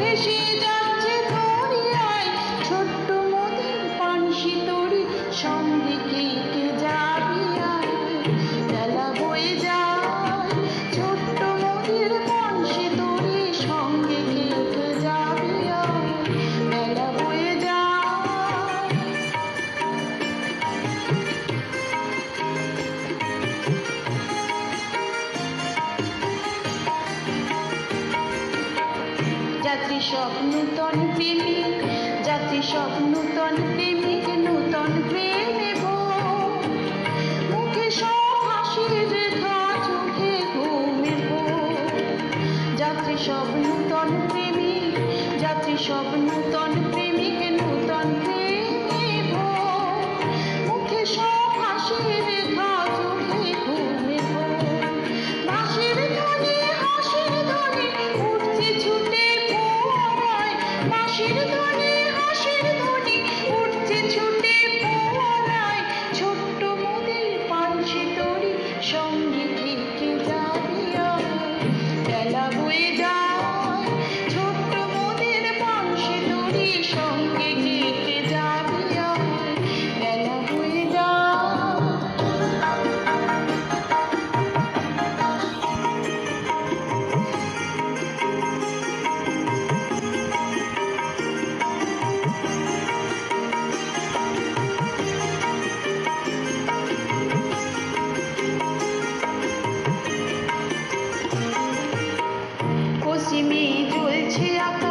কৃষি পশ্চিমে চলছে আকাশ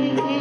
Thank you.